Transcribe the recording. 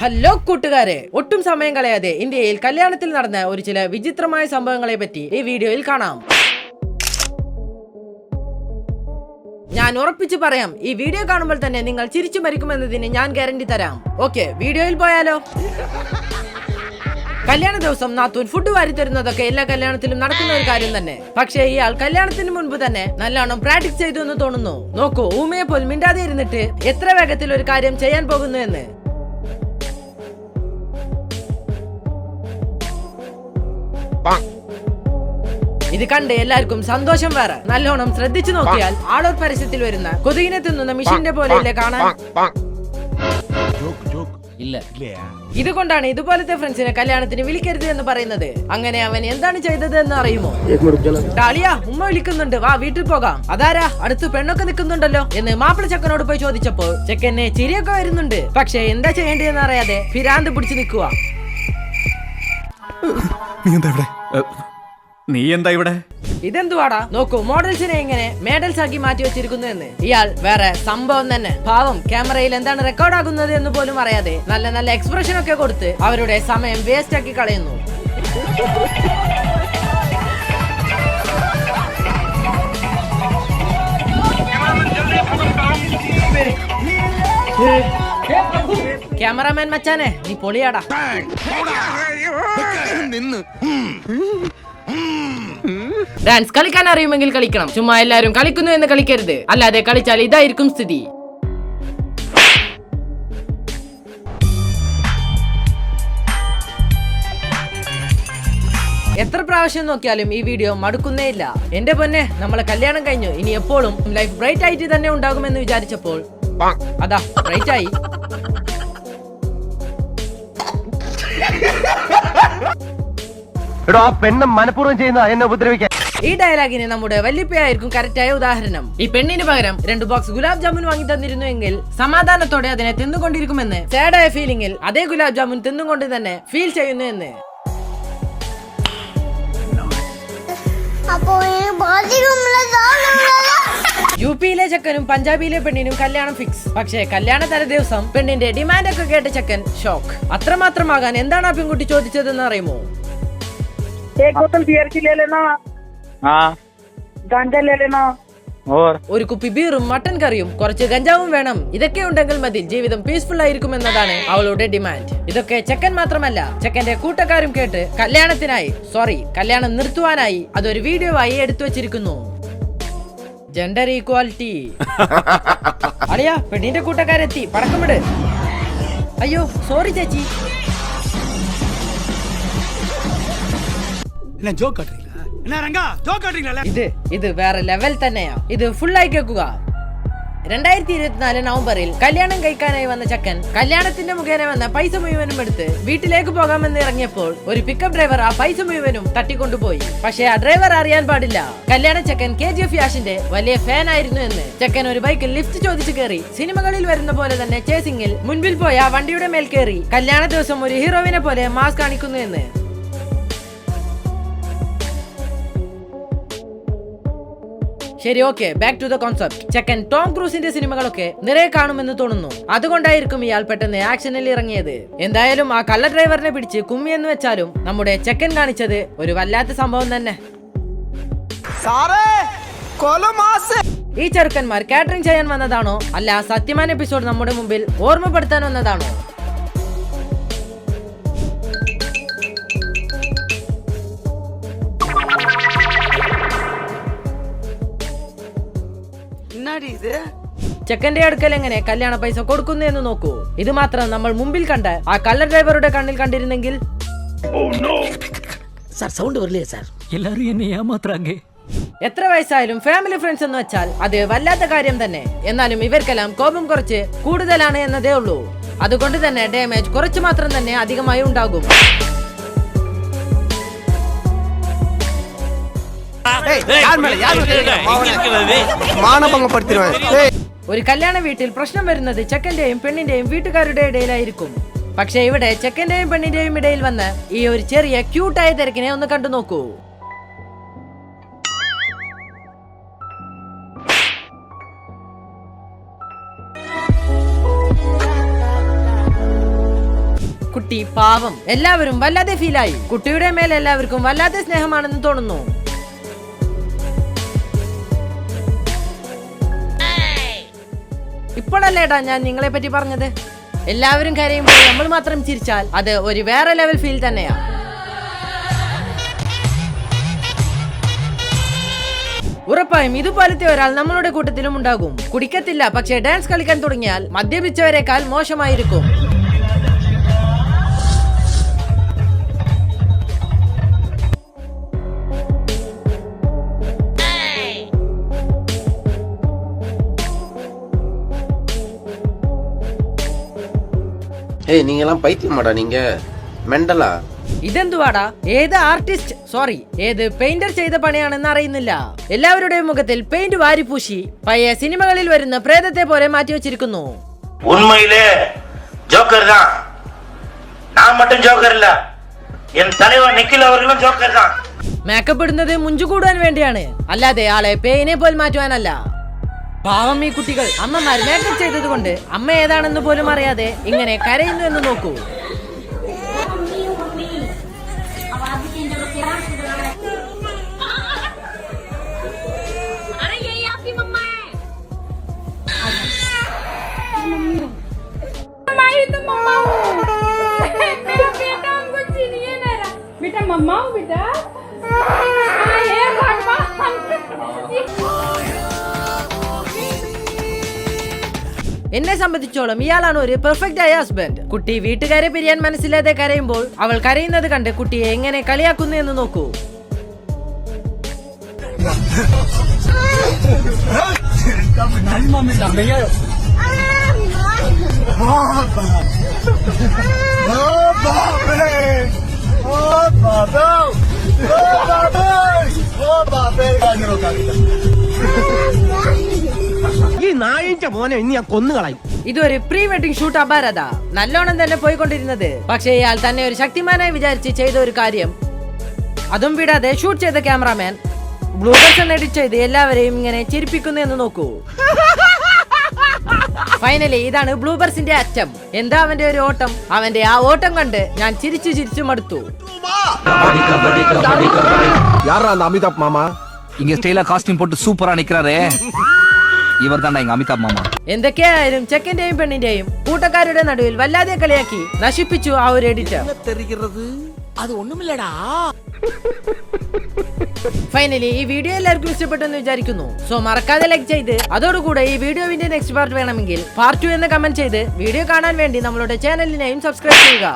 Hello കൂട്ടുകാരെ. ഒട്ടും സമയം കളയാതെ ഇന്ത്യയിൽ കല്യാണത്തിൽ നടന്ന ഒരു ചില വിചിത്രമായ സംഭവങ്ങളെ പറ്റി ഈ വീഡിയോയിൽ കാണാം. ഞാൻ ഉറപ്പിച്ചു പറയാം ഈ വീഡിയോ കാണുമ്പോൾ തന്നെ നിങ്ങൾ ചിരിച്ചു മരിക്കുമെന്നതിന് ഞാൻ ഗ്യാരണ്ടി തരാം. ഓക്കെ വീഡിയോയിൽ പോയാലോ? കല്യാണ ദിവസം നാത്തൂൻ ഫുഡ് വാരി തരുന്നതൊക്കെ എല്ലാ കല്യാണത്തിലും നടക്കുന്ന ഒരു കാര്യം തന്നെ. പക്ഷേ ഇയാൾ കല്യാണത്തിന് മുൻപ് തന്നെ നല്ലോണം പ്രാക്ടീസ് ചെയ്തു എന്ന് തോന്നുന്നു. നോക്കൂ ഊമയെ പോലും മിണ്ടാതെ ഇരുന്നിട്ട് എത്ര വേഗത്തിൽ ഒരു കാര്യം ചെയ്യാൻ പോകുന്നു എന്ന്. ഇത് കണ്ട് എല്ലാവർക്കും സന്തോഷം വേറെ. നല്ലോണം ശ്രദ്ധിച്ചു നോക്കിയാൽ ആളോർ പരസ്യത്തിൽ വരുന്ന കൊതുകിനെ തിന്നുന്ന മിഷീന്റെ പോലെയല്ലേ കാണാൻ? ഇല്ല. ഇതുകൊണ്ടാണ് ഇതുപോലത്തെ ഫ്രണ്ട്സിനെ കല്യാണത്തിന് വിളിക്കരുത് എന്ന് പറയുന്നത്. അങ്ങനെ അവൻ എന്താണ് ചെയ്തത് എന്ന് അറിയുമോ? ടാളിയ ഉമ്മ വിളിക്കുന്നുണ്ട്. വാ വീട്ടിൽ പോകാം. അതാരാ? അടുത്ത് പെണ്ണൊക്കെ നിൽക്കുന്നുണ്ടല്ലോ എന്ന് മാപ്പിള ചെക്കനോട് പോയി ചോദിച്ചപ്പോൾ ചെക്കനെ ചിരിയൊക്കെ വരുന്നുണ്ട്. പക്ഷെ എന്താ ചെയ്യേണ്ടതെന്ന് അറിയാതെ ഫിരാന്ത് പിടിച്ചു നിൽക്കുക നീ എന്താ ഇവിടെ? നീ എന്താ ഇവിടെ? ഇതെന്തുവാടാ? നോക്കൂ മോഡൽസിനെ എങ്ങനെ മേഡൽസ് ആക്കി മാറ്റി വെച്ചിരിക്കുന്നു എന്ന് ഇയാൾ വേറെ സംഭവം തന്നെ. പാവം ക്യാമറയിൽ എന്താണ് റെക്കോർഡ് ആകുന്നത് എന്ന് പോലും അറിയാതെ നല്ല നല്ല എക്സ്പ്രഷൻ ഒക്കെ കൊടുത്ത് അവരുടെ സമയം വേസ്റ്റ് ആക്കി കളയുന്നു. ക്യാമറാമാൻ മച്ചാനെ നീ പൊളിയാടാ. ഡാൻസ് കളിക്കാൻ അറിയുമെങ്കിൽ കളിക്കണം. ചുമ്മാ എല്ലാരും കളിക്കുന്നു എന്ന് കളിക്കരുത്. അല്ലാതെ കളിച്ചാൽ ഇതായിരിക്കും സ്ഥിതി. എത്ര പ്രാവശ്യം നോക്കിയാലും ഈ വീഡിയോ മടുക്കുന്നേ ഇല്ല. എന്റെ പൊന്നെ നമ്മളെ കല്യാണം കഴിഞ്ഞു. ഇനി എപ്പോഴും ലൈഫ് ബ്രൈറ്റ് ആയിട്ട് തന്നെ ഉണ്ടാകുമെന്ന് വിചാരിച്ചപ്പോൾ അതാ ബ്രൈറ്റ് ആയി എടോ ആ പെണ്ണ് മനഃപൂർവം ചെയ്യുന്ന എന്നെ ഉപദ്രവിക്കാൻ. ഈ ഡയലോഗിന് നമ്മുടെ വല്യപ്പയായിരിക്കും കറക്റ്റായ ഉദാഹരണം. ഈ പെണ്ണിന് പകരം രണ്ട് ബോക്സ് ഗുലാബ് ജാമുൻ വാങ്ങി തന്നിരുന്നു എങ്കിൽ സമാധാനത്തോടെ അതിനെ തിന്നുകൊണ്ടിരിക്കുമെന്ന്. സാഡായ ഫീലിംഗിൽ അതേ ഗുലാബ് ജാമുൻ തിന്നുകൊണ്ട് തന്നെ ഫീൽ ചെയ്യുന്നു എന്ന്. അപ്പോ യു പിയിലെ ചെക്കനും പഞ്ചാബിയിലെ പെണ്ണിനും കല്യാണം ഫിക്സ് പക്ഷേ കല്യാണ തലേ ദിവസം പെണ്ണിന്റെ ഡിമാൻഡ് ഒക്കെ കേട്ട ചെക്കൻ ഷോക്ക് അത്രമാത്രമാകാൻ എന്താണ് ആ പെൺകുട്ടി ചോദിച്ചതെന്ന് അറിയുമോ? ഒരു കുപ്പി ബീറും മട്ടൻ കറിയും കുറച്ച് ഗഞ്ചാവും വേണം. ഇതൊക്കെ ഉണ്ടെങ്കിൽ മതി ജീവിതം പീസ്ഫുൾ ആയിരിക്കും എന്നതാണ് അവളുടെ ഡിമാൻഡ് ഇതൊക്കെ ചെക്കൻ മാത്രമല്ല ചെക്കന്റെ കൂട്ടക്കാരും കേട്ട് കല്യാണത്തിനായി സോറി കല്യാണം നിർത്തുവാനായി അതൊരു വീഡിയോ ആയി എടുത്തു വെച്ചിരിക്കുന്നു. ജെൻഡർ ഈക്വാലിറ്റി അളിയാ പെണ്ണിന്റെ കൂട്ടക്കാരെത്തി പടക്കമിട് അയ്യോ സോറി ചേച്ചി എന്നാ ജോക്ക് കാട്ടുന്നില്ല എന്നാ രംഗ ജോക്ക് കാട്ടുന്നില്ല ഇത് ഇത് വേറെ ലെവൽ തന്നെയാ ഇത് ഫുള്ളായി കേൾക്കുക രണ്ടായിരത്തി ഇരുപത്തിനാല് നവംബറിൽ കല്യാണം കഴിക്കാനായി വന്ന ചക്കൻ കല്യാണത്തിന്റെ മുഖേന വന്ന പൈസ മുഴുവനും എടുത്ത് വീട്ടിലേക്ക് പോകാമെന്ന് ഇറങ്ങിയപ്പോൾ ഒരു പിക്കപ്പ് ഡ്രൈവർ ആ പൈസ മുഴുവനും തട്ടിക്കൊണ്ടുപോയി. പക്ഷേ ആ ഡ്രൈവർ അറിയാൻ പാടില്ല. കല്യാണ ചക്കൻ കെ ജി എഫ് യാഷിന്റെ വലിയ ഫാൻ ആയിരുന്നു എന്ന്. ചക്കൻ ഒരു ബൈക്കിൽ ലിഫ്റ്റ് ചോദിച്ചു കയറി സിനിമകളിൽ വരുന്ന പോലെ തന്നെ ചേസിംഗിൽ മുൻപിൽ പോയ വണ്ടിയുടെ മേൽ കയറി കല്യാണ ദിവസം ഒരു ഹീറോവിനെ പോലെ മാസ്ക് കാണിക്കുന്നു എന്ന്. ശരി okay back to the concept ചെക്കൻ ടോം ക്രൂസിന്റെ സിനിമകളൊക്കെ നിറയെ കാണുമെന്ന് തോന്നുന്നു. അതുകൊണ്ടായിരിക്കും ഇയാൾ പെട്ടെന്ന് ആക്ഷനിൽ ഇറങ്ങിയത്. എന്തായാലും ആ കള്ള ഡ്രൈവറിനെ പിടിച്ച് കുമ്മി എന്ന് വെച്ചാലും നമ്മുടെ ചെക്കൻ കാണിച്ചത് ഒരു വല്ലാത്ത സംഭവം തന്നെ. ഈ ചെറുക്കന്മാർ കാറ്ററിംഗ് ചെയ്യാൻ വന്നതാണോ? അല്ല സത്യമാൻ എപ്പിസോഡ് നമ്മുടെ മുമ്പിൽ ഓർമ്മപ്പെടുത്താൻ വന്നതാണോ? ഇത്? ചെക്കന്റെ അടുക്കൽ എങ്ങനെ കല്യാണ പൈസ കൊടുക്കുന്നു എന്ന് നോക്കൂ. ഇത് മാത്രം നമ്മൾ മുമ്പിൽ കണ്ട ആ കല്ലർ ഡ്രൈവറുടെ കണ്ണിൽ കണ്ടിരുന്നെങ്കിൽ oh, സാർ സൗണ്ട് വരില്ലേ സാർ? എല്ലാരും എന്നെ ഏമാത്രാങ്കേ. എത്ര വയസ്സായാലും ഫാമിലി ഫ്രണ്ട്സ് എന്ന് വെച്ചാൽ അത് വല്ലാത്ത കാര്യം തന്നെ. എന്നാലും ഇവർക്കെല്ലാം കോപം കുറച്ച് കൂടുതലാണ് എന്നതേ ഉള്ളൂ. അതുകൊണ്ട് തന്നെ ഡാമേജ് കുറച്ച് മാത്രം തന്നെ അധികമായി ഉണ്ടാകും. ഒരു കല്യാണ വീട്ടിൽ പ്രശ്നം വരുന്നത് ചെക്കന്റെയും പെണ്ണിന്റെയും വീട്ടുകാരുടെ ഇടയിലായിരിക്കും. പക്ഷെ ഇവിടെ ചെക്കന്റെയും പെണ്ണിന്റെയും ഇടയിൽ വന്ന് ഈ ഒരു ചെറിയ ക്യൂട്ടായ തിരക്കിനെ ഒന്ന് കണ്ടു നോക്കൂ. കുട്ടി പാവം. എല്ലാവരും വല്ലാതെ ഫീലായി കുട്ടിയുടെ മേൽ എല്ലാവർക്കും വല്ലാതെ സ്നേഹമാണെന്ന് തോന്നുന്നു. ഇപ്പോഴല്ലേടാ ഞാൻ നിങ്ങളെ പറ്റി പറഞ്ഞത്? എല്ലാവരും കരയുമ്പോൾ നമ്മൾ മാത്രം ചിരിച്ചാൽ അത് ഒരു വേറെ ലെവൽ ഫീൽ തന്നെയാ. ഉറപ്പായും ഇതുപോലത്തെ ഒരാൾ നമ്മളുടെ കൂട്ടത്തിലും ഉണ്ടാകും. കുടിക്കത്തില്ല പക്ഷേ ഡാൻസ് കളിക്കാൻ തുടങ്ങിയാൽ മദ്യപിച്ചവരെക്കാൾ മോശമായിരിക്കും. ஏய் நீங்க எல்லாம் பைத்தியமாடா நீங்க மெண்டலா ഇതെന്തുവാടാ ഏത് ആർട്ടിസ്റ്റ് സോറി ഏത് പെയിന്റർ ചെയ്ത പണിയാണെന്ന് അറിയുന്നില്ല എല്ലാവരുടെയും മുഖത്തിൽ പെയിന്റ് വാരിപൂശി പഴയ സിനിമകളിൽ വരുന്ന പ്രേതത്തെ പോലെ മാറ്റി വെച്ചിരിക്കുന്നു உண்மையிலே ஜோக்கர் தான் நான் மட்டும் ஜோக்கர் இல்ல என் தலைவர் நிக்கில் அவர்களும் ஜோக்கர் தான் മേക്കപ്പ് ഇടുന്നത് മുഞ്ചു കൂടാൻ വേണ്ടിയാണ് അല്ലാതെ ആളെ പേയിനെ പോൽ മാറ്റുവാനല്ല പാവം ഈ കുട്ടികൾ അമ്മമാർ മേക്കപ്പ് ചെയ്തത് കൊണ്ട് അമ്മ ഏതാണെന്ന് പോലും അറിയാതെ ഇങ്ങനെ കരയുന്നു എന്ന് നോക്കൂ अरे यही आपकी मम्मा है हमारी तो मम्मा हूँ मेरा बेटा हमको छीनिए मेरा बेटा मम्मा हूँ बेटा എന്നെ സംബന്ധിച്ചോളം ഇയാളാണ് ഒരു പെർഫെക്റ്റ് ആയ ഹസ്ബൻഡ് കുട്ടി വീട്ടുകാരെ പിരിയാൻ മനസ്സിലാതെ കരയുമ്പോൾ അവൾ കരയുന്നത് കണ്ട് കുട്ടിയെ എങ്ങനെ കളിയാക്കുന്നു എന്ന് നോക്കൂ ഈ നായിന്റെ മോനെ ഇനി ഞാൻ കൊന്നുകളയും ഇതൊരു പ്രീ വെഡിങ് ഷൂട്ട് അപാരത നല്ലോണം തന്നെ പോയിക്കൊണ്ടിരുന്നത് പക്ഷേ ഇയാൾ തന്നെ ഒരു ശക്തിമാനായി വിചാരിച്ച് ചെയ്ത ഒരു കാര്യം അതും വിടാതെ ഷൂട്ട് ചെയ്ത ക്യാമറാമാൻ ബ്ലൂബേഴ്സ് എഡിറ്റ് ചെയ്ത് എല്ലാവരെയും ഇങ്ങനെ ചിരിപ്പിക്കുന്നു എന്ന് നോക്കൂ ഫൈനലി ഇതാണ് ബ്ലൂബേഴ്സിന്റെ അറ്റം എന്താ അവന്റെ ഒരു ഓട്ടം അവന്റെ ആ ഓട്ടം കണ്ട് ഞാൻ ചിരിച്ചു ചിരിച്ചു മടുത്തു யாரா அந்த அமிதாப் மாமா இங்க ஸ்டைலா காஸ்டியூம் போட்டு சூப்பரா நிக்கிறாரே ഇവർ തന്നെ അമിതാഭ് മാമ. എന്തൊക്കെയായാലും ചെക്കന്റെയും പെണ്ണിന്റെയും കൂട്ടക്കാരുടെ നടുവിൽ വല്ലാതെ കളിയാക്കി നശിപ്പിച്ചു ആ ഒരു എഡിറ്റർ അത് ഒന്നുമില്ലടാ. ഫൈനലി ഈ വീഡിയോ എല്ലാവർക്കും ഇഷ്ടപ്പെട്ടെന്ന് വിചാരിക്കുന്നു. സോ മറക്കാതെ ലൈക്ക് ചെയ്ത് അതോടുകൂടെ ഈ വീഡിയോവിന്റെ നെക്സ്റ്റ് പാർട്ട് വേണമെങ്കിൽ പാർട്ട് ടു എന്ന് കമന്റ് ചെയ്ത് വീഡിയോ കാണാൻ വേണ്ടി നമ്മളുടെ ചാനലിനെയും സബ്സ്ക്രൈബ് ചെയ്യുക.